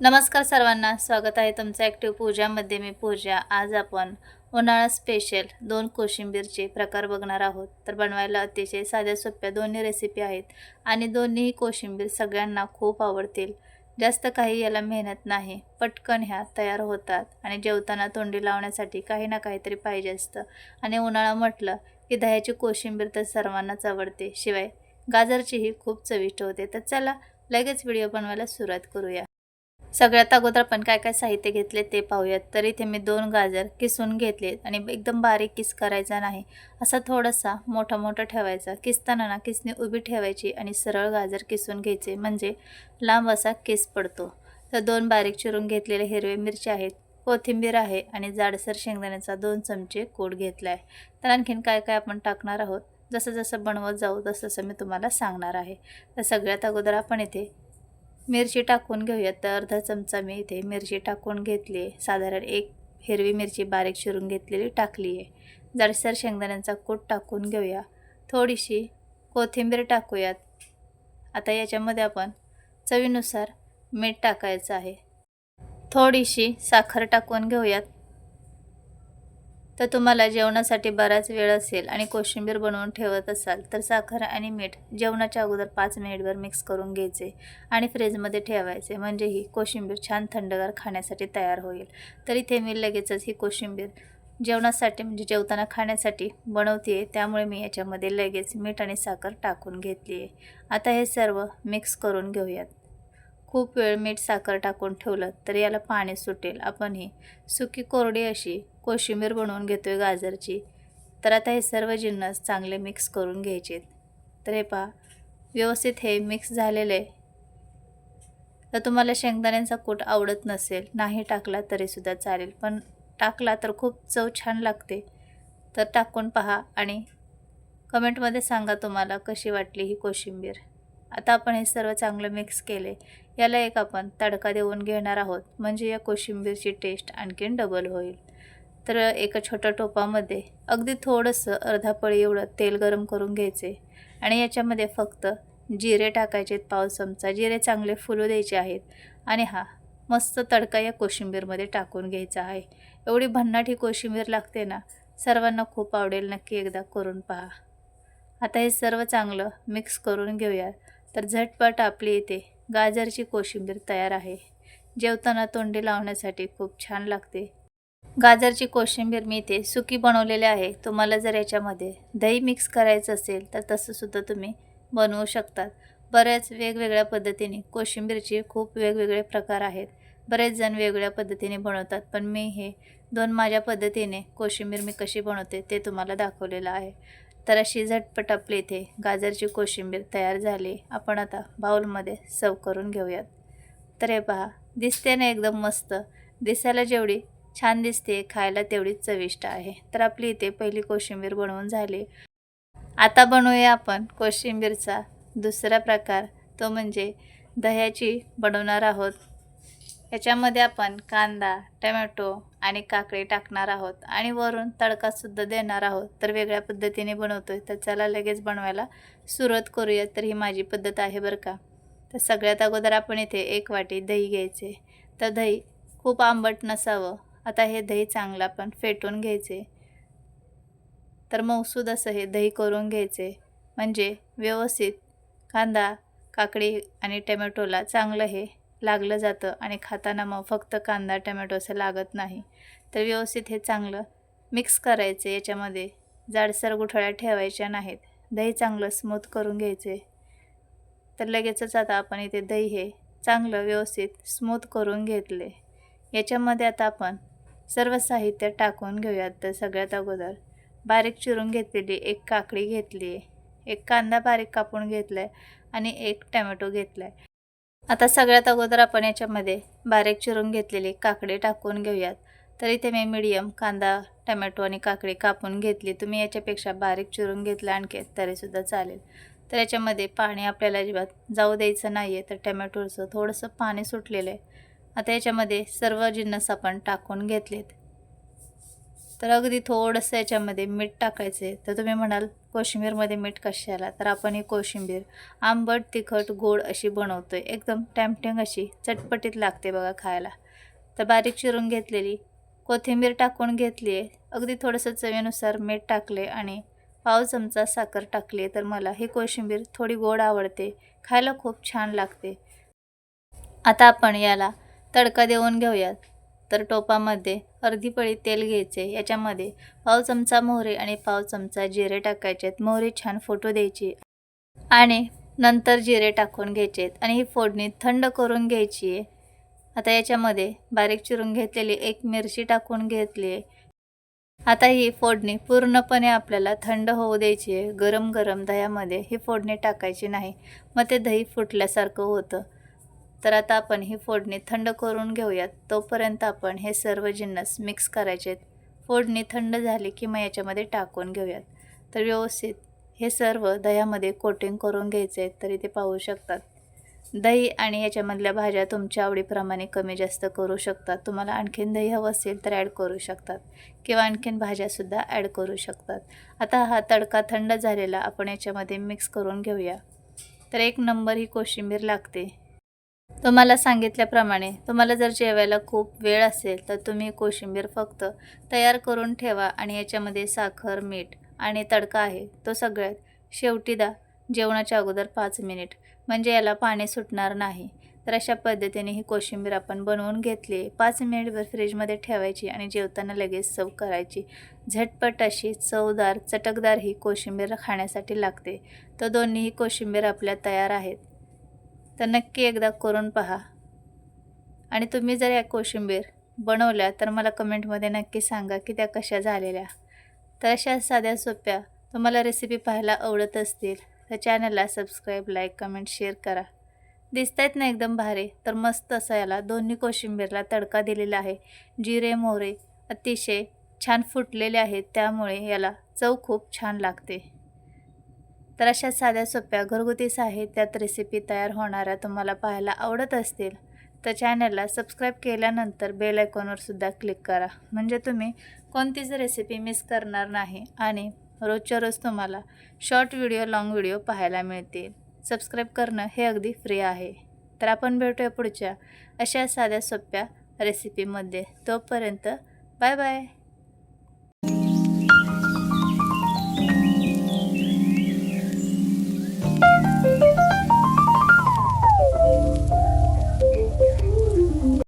नमस्कार सर्वांना स्वागत आहे तुमचं ॲक्टिव्ह पूजामध्ये मी पूजा. आज आपण उन्हाळा स्पेशल दोन कोशिंबीरचे प्रकार बघणार आहोत. तर बनवायला अतिशय साध्या सोप्या दोन्ही रेसिपी आहेत आणि दोन्हीही कोशिंबीर सगळ्यांना खूप आवडतील. जास्त काही याला मेहनत नाही पटकन ह्या तयार होतात आणि जेवताना तोंडी लावण्यासाठी काही ना काहीतरी पाहिजे असतं. आणि उन्हाळा म्हटलं की दह्याची कोशिंबीर तर सर्वांनाच आवडते. शिवाय गाजरचीही खूप चविष्ट होते. तर चला लगेच व्हिडिओ बनवायला सुरुवात करूया. सगळ्यात अगोदर आपण काय काय साहित्य घेतले ते पाहूयात. तर इथे मी दोन गाजर किसून घेतलेत आणि एकदम बारीक किस करायचा नाही. असा थोडासा मोठा मोठा ठेवायचा. किसताना ना किसने उभी ठेवायची आणि सरळ गाजर किसून घ्यायचे. म्हणजे लांब असा किस पडतो. तर दोन बारीक चिरून घेतलेले हिरवे मिरची आहेत कोथिंबीर आहे आणि जाडसर शेंगदाण्याचा दोन चमचे कोड घेतला आहे तर आणखीन काय काय आपण टाकणार आहोत? जसं जसं बनवत जाऊ तसं तसं मी तुम्हाला सांगणार आहे. तर सगळ्यात अगोदर आपण इथे मिरची टाकून घेऊयात तर अर्धा चमचा मी इथे मिरची टाकून घेतली आहे. साधारण एक हिरवी मिरची बारीक चिरून घेतलेली टाकली आहे. जाडसर शेंगदाण्यांचा कूट टाकून घेऊया. थोडीशी कोथिंबीर टाकूयात. आता याच्यामध्ये आपण चवीनुसार मीठ टाकायचं आहे. थोडीशी साखर टाकून घेऊयात. तर तुम्हाला जेवणासाठी बराच वेळ असेल आणि कोशिंबीर बनवून ठेवत असाल तर साखर आणि मीठ जेवणाच्या अगोदर पाच मिनिटभर मिक्स करून घ्यायचे आणि फ्रीजमध्ये ठेवायचे. म्हणजे ही कोशिंबीर छान थंडगार खाण्यासाठी तयार होईल. तर इथे मी लगेचच ही कोशिंबीर जेवणासाठी म्हणजे जेवताना खाण्यासाठी बनवते आहे त्यामुळे मी याच्यामध्ये लगेच मीठ आणि साखर टाकून घेतली आहे आता हे सर्व मिक्स करून घेऊयात. खूप वेळ मीठ साखर टाकून ठेवलं तर याला पाणी सुटेल. आपण ही सुकी कोरडी अशी कोशिंबीर बनवून घेतो आहे गाजरची. तर आता हे सर्व जिन्नस चांगले मिक्स करून घ्यायचे तर हे पहा व्यवस्थित हे मिक्स झालेलं. आहे तर तुम्हाला शेंगदाण्यांचा कूट आवडत नसेल नाही टाकला तरीसुद्धा चालेल. पण टाकला तर खूप चव छान लागते. तर टाकून पहा आणि कमेंटमध्ये सांगा तुम्हाला कशी वाटली ही कोशिंबीर. आता आपण हे सर्व चांगलं मिक्स केले. याला एक आपण तडका देऊन घेणार आहोत. म्हणजे या कोशिंबीरची टेस्ट आणखीन डबल होईल. तर एका छोट्या टोपामध्ये अगदी थोडंसं अर्धा पळी एवढं तेल गरम करून घ्यायचे. आणि याच्यामध्ये फक्त जिरे टाकायचे पाव चमचा. जिरे चांगले फुलू द्यायचे आहेत. आणि हा मस्त तडका या कोशिंबीरमध्ये टाकून घ्यायचा आहे. एवढी भन्नाट ही कोशिंबीर लागते ना सर्वांना खूप आवडेल नक्की एकदा करून पहा. आता हे सर्व चांगलं मिक्स करून घेऊया तर झटपट आपली इथे गाजरची कोशिंबीर तयार आहे. जेवताना तोंडी लावण्यासाठी खूप छान लागते. गाजरची कोशिंबीर मी इथे सुकी बनवलेली आहे. तुम्हाला जर याच्यामध्ये दही मिक्स करायचं असेल तर तसंसुद्धा तुम्ही बनवू शकतात. बऱ्याच वेगवेगळ्या पद्धतीने कोशिंबीरचे खूप वेगवेगळे प्रकार आहेत. बरेच जण वेगवेगळ्या पद्धतीने बनवतात पण मी हे दोन माझ्या पद्धतीने कोशिंबीर मी कशी बनवते ते तुम्हाला दाखवलेलं आहे. तर अशी झटपट आपली इथे गाजरची कोशिंबीर तयार झाली. आपण आता बाऊलमध्ये सर्व करून घेऊयात. तर हे पहा दिसते ना एकदम मस्त. दिसायला जेवढी छान दिसते खायला तेवढीच चविष्ट आहे. तर आपली इथे पहिली कोशिंबीर बनवून झाली. आता बनवूया आपण कोशिंबीरचा दुसरा प्रकार. तो म्हणजे दह्याची बनवणार आहोत. याच्यामध्ये आपण कांदा टमॅटो आणि काकडी टाकणार आहोत आणि वरून तडकासुद्धा देणार आहोत. तर वेगळ्या पद्धतीने बनवतोय. तर चला लगेच बनवायला सुरुवात करूया. तर ही माझी पद्धत आहे बरं का. तर सगळ्यात अगोदर आपण इथे एक वाटी दही घ्यायचे. तर दही खूप आंबट नसावं. आता हे दही चांगलं आपण फेटून घ्यायचे. तर मौसूद असं हे दही करून घ्यायचे. म्हणजे व्यवस्थित कांदा काकडी आणि टमॅटोला चांगलं हे लागलं जातं आणि खाताना मग फक्त कांदा टमॅटो असं लागत नाही. तर व्यवस्थित हे चांगलं मिक्स करायचे याच्यामध्ये. जाडसर गुठळ्या ठेवायच्या नाहीत. दही चांगलं स्मूथ करून घ्यायचे तर लगेचच आता आपण इथे दही हे चांगलं व्यवस्थित स्मूथ करून घेतले. याच्यामध्ये आता आपण सर्व साहित्य टाकून घेऊयात तर सगळ्यात अगोदर. बारीक चिरून घेतलेली एक काकडी घेतली आहे एक कांदा बारीक कापून घेतला आहे आणि एक टमॅटो घेतला आहे आता सगळ्यात अगोदर आपण याच्यामध्ये बारीक चिरून घेतलेली काकडी टाकून घेऊयात. तर इथे मी मिडियम कांदा टमॅटो आणि काकडी कापून घेतली. तुम्ही याच्यापेक्षा बारीक चिरून घेतलं आणखी तरीसुद्धा चालेल. तर याच्यामध्ये पाणी आपल्याला अजिबात जाऊ द्यायचं नाही आहे तर टमॅटोचं थोडंसं पाणी सुटलेलं आहे. आता याच्यामध्ये सर्व जिन्नस आपण टाकून घेतलेत. तर अगदी थोडंसं याच्यामध्ये मीठ टाकायचं. आहे तर तुम्ही म्हणाल कोशिंबीरमध्ये मीठ कशाला? तर आपण ही कोशिंबीर आंबट तिखट गोड अशी बनवतो आहे एकदम टॅमटिंग अशी चटपटीत लागते बघा खायला. तर बारीक चिरून घेतलेली कोथिंबीर टाकून घेतली आहे अगदी थोडंसं चवीनुसार मीठ टाकले आणि पाव चमचा साखर टाकली तर मला ही कोशिंबीर थोडी गोड आवडते. खायला खूप छान लागते. आता आपण याला तडका देऊन घेऊयात. तर टोपामध्ये अर्धी पळी तेल घ्यायचे. याच्यामध्ये पाव चमचा मोहरी आणि पाव चमचा जिरे टाकायचे. आहेत मोहरी छान फोटो द्यायची. आणि नंतर जिरे टाकून घ्यायचे. आणि ही फोडणी थंड करून घ्यायची. आहे आता याच्यामध्ये बारीक चिरून घेतलेली एक मिरची टाकून घेतली. आहे आता ही फोडणी पूर्णपणे आपल्याला थंड होऊ द्यायची आहे. गरम गरम दह्यामध्ये ही फोडणी टाकायची नाही. मग ते दही फुटल्यासारखं होतं. तर आता आपण ही फोडणी थंड करून घेऊयात. तोपर्यंत आपण हे सर्व जिन्नस मिक्स करायचे आहेत. फोडणी थंड झाली की मग याच्यामध्ये टाकून घेऊयात. तर व्यवस्थित हे सर्व दह्यामध्ये कोटिंग करून घ्यायचे आहेत तरी ते पाहू शकतात. दही आणि याच्यामधल्या भाज्या तुमच्या आवडीप्रमाणे कमी जास्त करू शकतात. तुम्हाला आणखीन दही हवं असेल तर ॲड करू शकतात किंवा आणखीन भाज्यासुद्धा ॲड करू शकतात. आता हा तडका थंड झालेला आपण याच्यामध्ये मिक्स करून घेऊया. तर एक नंबर ही कोशिंबीर लागते. तुम्हाला सांगितल्याप्रमाणे तुम्हाला जर जेवायला खूप वेळ असेल तर तुम्ही कोशिंबीर फक्त तयार करून ठेवा आणि याच्यामध्ये साखर मीठ आणि तडका आहे तो सगळ्यात शेवटी दा जेवणाच्या अगोदर पाच मिनिट. म्हणजे याला पाणी सुटणार नाही. तर अशा पद्धतीने ही कोशिंबीर आपण बनवून घेतली. पाच मिनिटभर फ्रीजमध्ये ठेवायची आणि जेवताना लगेच चव करायची. झटपट अशी चवदार चटकदार ही कोशिंबीर खाण्यासाठी लागते. तर दोन्हीही कोशिंबीर आपल्या तयार आहेत. तर नक्की एकदा करून पहा. आणि तुम्ही जर या कोशिंबीर बनवल्या तर मला कमेंटमध्ये नक्की सांगा की त्या कशा झालेल्या. तर अशा साध्या सोप्या तुम्हाला रेसिपी पाहायला आवडत असतील तर चॅनलला सबस्क्राईब लाईक कमेंट शेअर करा. दिसत आहेत ना एकदम भारी? तर मस्त असं याला दोन्ही कोशिंबीरला तडका दिलेला आहे. जिरे मोहरे अतिशय छान फुटलेले आहेत त्यामुळे याला चव खूप छान लागते. तर अशा साध्या सोप्या घरगुती साहित्यात रेसिपी तयार होणाऱ्या तुम्हाला पाहायला आवडत असतील. तर चॅनलला सबस्क्राईब केल्यानंतर बेल आयकॉनवर सुद्धा क्लिक करा. म्हणजे तुम्ही कोणतीच रेसिपी मिस करणार नाही आणि रोजच्या रोज तुम्हाला शॉर्ट व्हिडिओ लाँग व्हिडिओ पाहायला मिळतील. सबस्क्राईब करणं हे अगदी फ्री आहे. तर आपण भेटूया पुढच्या अशा साध्या सोप्या रेसिपीमध्ये तोपर्यंत बाय बाय